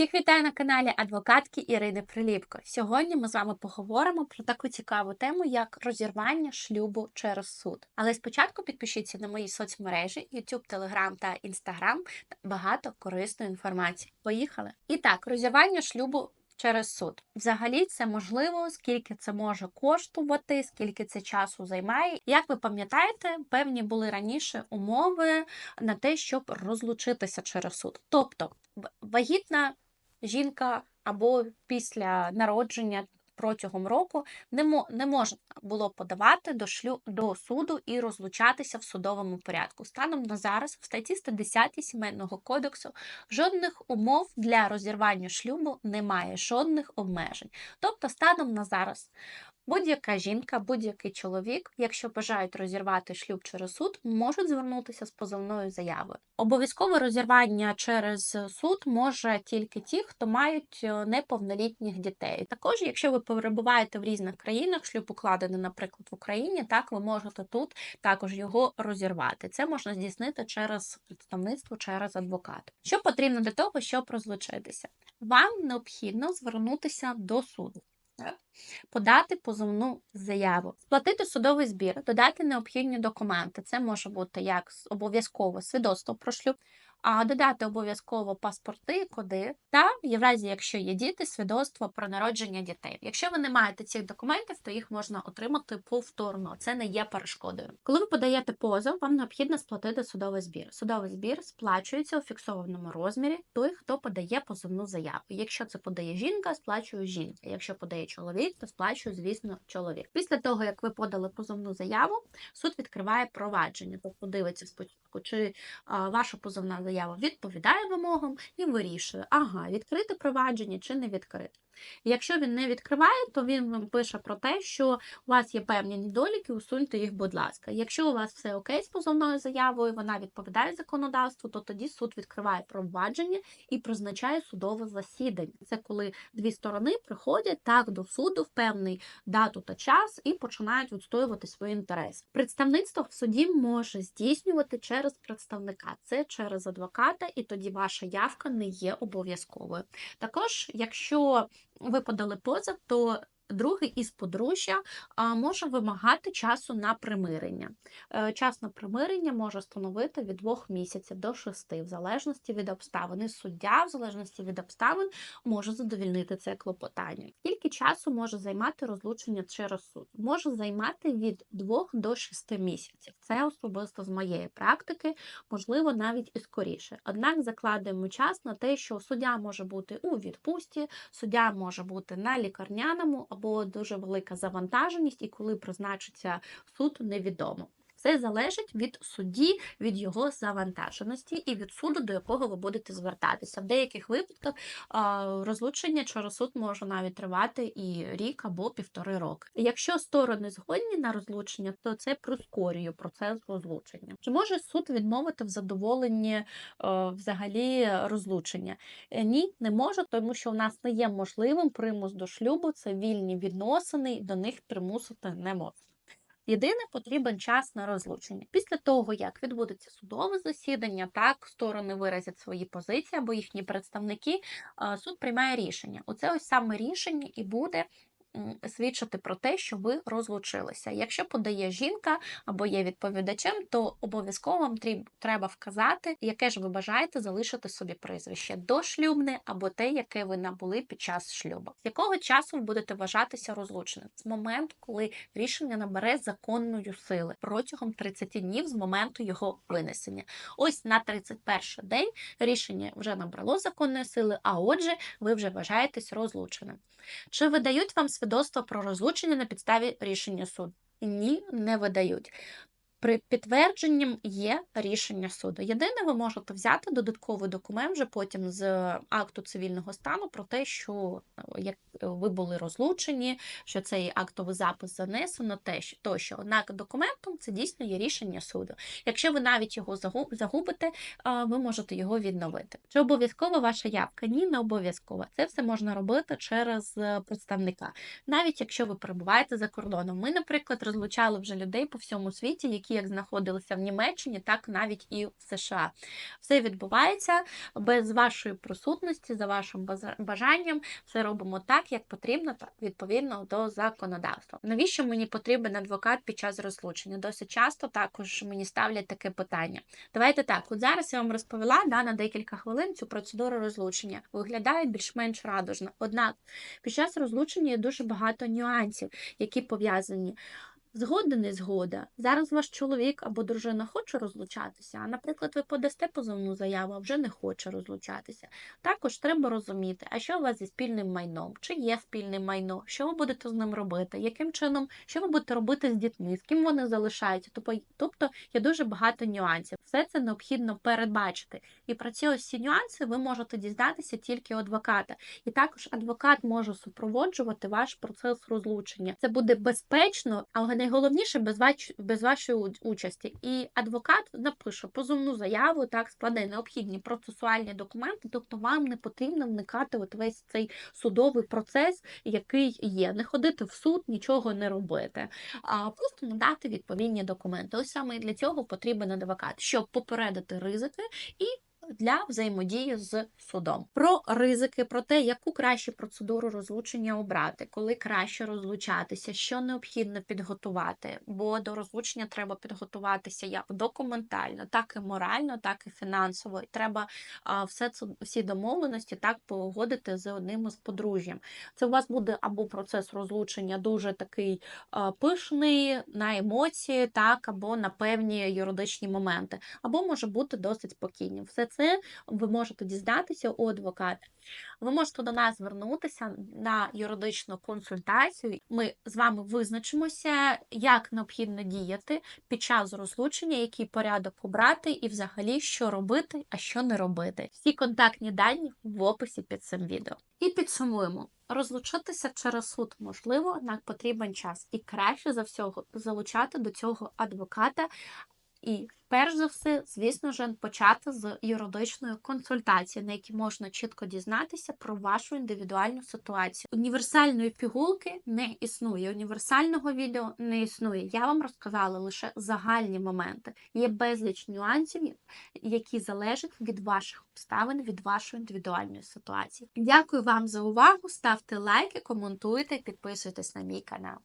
Всіх вітаю на каналі адвокатки Ірини Приліпко. Сьогодні ми з вами поговоримо про таку цікаву тему, як розірвання шлюбу через суд. Але спочатку підпишіться на мої соцмережі YouTube, Telegram та Instagram. Багато корисної інформації. Поїхали! І так, розірвання шлюбу. Через суд взагалі це можливо, скільки це може коштувати, скільки це часу займає. Як ви пам'ятаєте, певні були раніше умови на те, щоб розлучитися через суд. Тобто вагітна жінка або після народження протягом року не, не можна було подавати до, шлю, до суду і розлучатися в судовому порядку. Станом на зараз в статті 110 Сімейного кодексу жодних умов для розірвання шлюбу немає, жодних обмежень. Тобто, станом на зараз Будь-яка жінка, будь-який чоловік, якщо бажають розірвати шлюб через суд, можуть звернутися з позовною заявою. Обов'язкове розірвання через суд може тільки ті, хто мають е, неповнолітніх дітей. Також, якщо ви перебуваєте в різних країнах, шлюб укладений, наприклад, в Україні, так ви можете тут також його розірвати. Це можна здійснити через представництво, через адвоката. Що потрібно для того, щоб розлучитися? Вам необхідно звернутися до суду подати позовну заяву, сплатити судовий збір, додати необхідні документи. Це може бути як обов'язково свідоцтво про шлюб, а додати обов'язково паспорти, коди та в разі, якщо є діти, свідоцтво про народження дітей. Якщо ви не маєте цих документів, то їх можна отримати повторно. Це не є перешкодою. Коли ви подаєте позов, вам необхідно сплатити судовий збір. Судовий збір сплачується у фіксованому розмірі той, хто подає позовну заяву. Якщо це подає жінка, сплачує жінка. Якщо подає чоловік, то сплачує, звісно, чоловік. Після того, як ви подали позовну заяву, суд відкриває провадження, тобто дивиться спочатку, чи а, ваша позовна заява відповідає вимогам і вирішує, ага, відкрити провадження чи не відкрити. Якщо він не відкриває, то він вам пише про те, що у вас є певні недоліки, усуньте їх, будь ласка. Якщо у вас все окей з позовною заявою, вона відповідає законодавству, то тоді суд відкриває провадження і призначає судове засідання. Це коли дві сторони приходять так до суду в певний дату та час і починають відстоювати свої інтереси. Представництво в суді може здійснювати представника, це через адвоката, і тоді ваша явка не є обов'язковою. Також, якщо ви подали позов, то другий із подружжя може вимагати часу на примирення. Е, Час на примирення може становити від двох місяців до шести, в залежності від обставин. І суддя, в залежності від обставин, може задовільнити це клопотання. Скільки часу може займати розлучення через суд? Може займати від двох до шести місяців. Це особисто з моєї практики, можливо, навіть і скоріше. Однак закладуємо час на те, що суддя може бути у відпустці, суддя може бути на лікарняному або дуже велика завантаженість, і коли призначиться суд, невідомо. Все залежить від судді, від його завантаженості і від суду, до якого ви будете звертатися. В деяких випадках розлучення через суд може навіть тривати і рік або півтори роки. Якщо сторони згодні на розлучення, то це прискорює процес розлучення. Чи може суд відмовити в задоволенні е, взагалі розлучення? Е, Ні, не може, тому що в нас не є можливим примус до шлюбу, це вільні відносини, і до них примусити не можна. Єдине потрібен час на розлучення. Після того, як відбудеться судове засідання, так сторони виразять свої позиції або їхні представники, суд приймає рішення. Оце ось саме рішення і буде. Свідчити про те, що ви розлучилися. Якщо подає жінка або є відповідачем, то обов'язково вам треба вказати, яке ж ви бажаєте залишити собі прізвище дошлюбне або те, яке ви набули під час шлюбу. З якого часу ви будете вважатися розлученим? З моменту, коли рішення набере законної сили протягом 30 днів з моменту його винесення. Ось на 31 день рішення вже набрало законної сили, а отже, ви вже вважаєтесь розлученим. Чи видають вам свідоцтво про розлучення на підставі рішення суду? Ні, не видають. При підтвердженням є рішення суду. Єдине, ви можете взяти додатковий документ вже потім з акту цивільного стану про те, що як ви були розлучені, що цей актовий запис занесено, те, що тощо. Однак документом це дійсно є рішення суду. Якщо ви навіть його загу- загубите, ви можете його відновити. Чи обов'язкова ваша явка? Ні, не обов'язково. Це все можна робити через е, представника. Навіть якщо ви перебуваєте за кордоном. Ми, наприклад, розлучали вже людей по всьому світі, які як знаходилися в Німеччині, так навіть і в США. Все відбувається без вашої присутності, за вашим бажанням. Все робимо так, як потрібно, відповідно до законодавства. Навіщо мені потрібен адвокат під час розлучення? Досить часто також мені ставлять таке питання. Давайте так, от зараз я вам розповіла да, на декілька хвилин цю процедуру розлучення. Виглядає більш-менш радужно. Однак під час розлучення є дуже багато нюансів, які пов'язані. Згода, не згода. Зараз ваш чоловік або дружина хоче розлучатися, а, наприклад, ви подасте позовну заяву, а вже не хоче розлучатися. Також треба розуміти, а що у вас зі спільним майном, чи є спільне майно, що ви будете з ним робити, яким чином, що ви будете робити з дітьми, з ким вони залишаються. Тобто, є дуже багато нюансів. Все це необхідно передбачити. І про ці ось ці нюанси ви можете дізнатися тільки у адвоката. І також адвокат може супроводжувати ваш процес розлучення. Це буде безпечно, але найголовніше без вач... без вашої участі. І адвокат напише позовну заяву, так складе необхідні процесуальні документи, тобто вам не потрібно вникати от весь цей судовий процес, який є. Не ходити в суд, нічого не робити, а просто надати відповідні документи. Ось саме для цього потрібен адвокат, щоб попередити ризики і для взаємодії з судом. Про ризики, про те, яку краще процедуру розлучення обрати, коли краще розлучатися, що необхідно підготувати, бо до розлучення треба підготуватися як документально, так і морально, так і фінансово. І треба все це всі домовленості так погодити з одним із подружжям. Це у вас буде або процес розлучення дуже такий пишний на емоції, так, або на певні юридичні моменти, або може бути досить спокійним. Все це ви можете дізнатися у адвоката. Ви можете до нас звернутися на юридичну консультацію. Ми з вами визначимося, як необхідно діяти під час розлучення, який порядок обрати, і взагалі що робити, а що не робити. Всі контактні дані в описі під цим відео. І підсумуємо. Розлучитися через суд можливо, однак потрібен час. І краще за всього залучати до цього адвоката. І перш за все, звісно ж, почати з юридичної консультації, на якій можна чітко дізнатися про вашу індивідуальну ситуацію. Універсальної пігулки не існує, універсального відео не існує. Я вам розказала лише загальні моменти. Є безліч нюансів, які залежать від ваших обставин, від вашої індивідуальної ситуації. Дякую вам за увагу. Ставте лайки, коментуйте, підписуйтесь на мій канал.